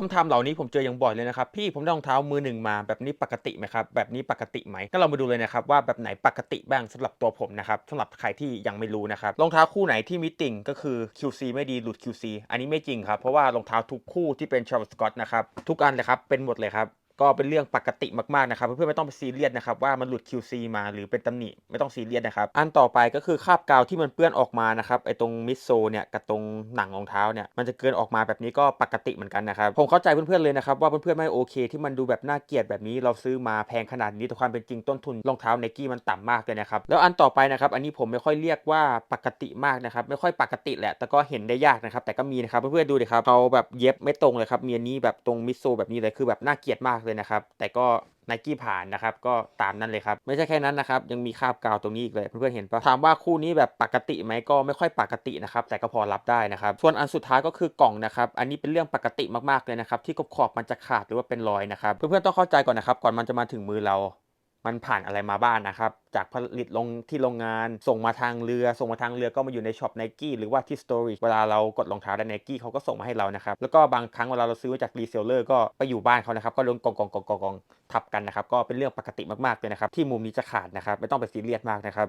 คำถามเหล่านี้ผมเจออย่างบ่อยเลยนะครับพี่ผมได้รองเท้ามือหนึ่งมาแบบนี้ปกติไหมครับแบบนี้ปกติไหมก็เรามาดูเลยนะครับว่าแบบไหนปกติบ้างสำหรับตัวผมนะครับสำหรับใครที่ยังไม่รู้นะครับรองเท้าคู่ไหนที่มีติ่งก็คือ QC ไม่ดีหลุด QC อันนี้ไม่จริงครับเพราะว่ารองเท้าทุกคู่ที่เป็น Travis Scott นะครับทุกอันเลยครับเป็นหมดเลยครับ ก็เป็นเรื่องปกติมากๆนะครับเพื่อนๆไม่ต้องไปซีเรียสนะครับว่ามันหลุด QC มาหรือเป็นตำหนิไม่ต้องซีเรียสนะครับอันต่อไปก็คือคราบกาวที่มันเปื้อนออกมานะครับไอ้ตรงมิดโซเนี่ยกับตรงหนังรองเท้าเนี่ยมันจะเกินออกมาแบบนี้ก็ปกติเหมือนกันนะครับผมเข้าใจเพื่อนๆเลยนะครับว่าเพื่อนๆไม่โอเค ที่มันดูแบบน่าเกลียดแบบนี้เราซื้อมาแพงขนาดนี้แต่ความเป็นจริงต้นทุนรองเท้าไนกี้มันต่ำมากเลยนะครับแล้วอันต่อไปนะครับอันนี้ผมไม่ค่อยเรียกว่าปกติมากนะครับไม่ค่อยปกติแหละแต่ก็เห็นได้ยากนะครับแต่ก็มีนะครับเพื่อนๆดูดิครับเขาแบบเย็บไม่ตรงเลยครับมีอันนี้แบบตรงมิดโซแบบนี้เลยคือแบบน่าเกลียดมากเลยนะครับ แต่ก็ไนกี้ผ่านนะครับ ก็ตามนั้นเลยครับ ไม่ใช่แค่นั้นนะครับ ยังมีคราบกาวตรงนี้อีกเลยเพื่อนๆเห็นปะถามว่าคู่นี้แบบปกติไหมก็ไม่ค่อยปกตินะครับ แต่ก็พอรับได้นะครับ ส่วนอันสุดท้ายก็คือกล่องนะครับ อันนี้เป็นเรื่องปกติมากๆเลยนะครับ ที่ขอบมันจะขาดหรือว่าเป็นรอยนะครับ เพื่อนๆต้องเข้าใจก่อนนะครับ ก่อนมันจะมาถึงมือเรา มันผ่านอะไรมาบ้างนนะครับ จากผลิตลงที่โรงงาน ส่งมาทางเรือ ส่งมาทางเรือก็มาอยู่ในช็อปไนกี้หรือว่าที่สตอรี่เวลาเรากดรองเท้าได้ไนกี้เขาก็ส่งมาให้เรานะครับ แล้วก็บางครั้งเวลาเราซื้อจากรีเซลเลอร์ก็ไปอยู่บ้านเขานะครับ ก็ลงกองกองกองกองกองทับกันนะครับ ก็เป็นเรื่องปกติมากๆเลยนะครับ ที่มุมนี้จะขาดนะครับ ไม่ต้องไปซีเรียสมากนะครับ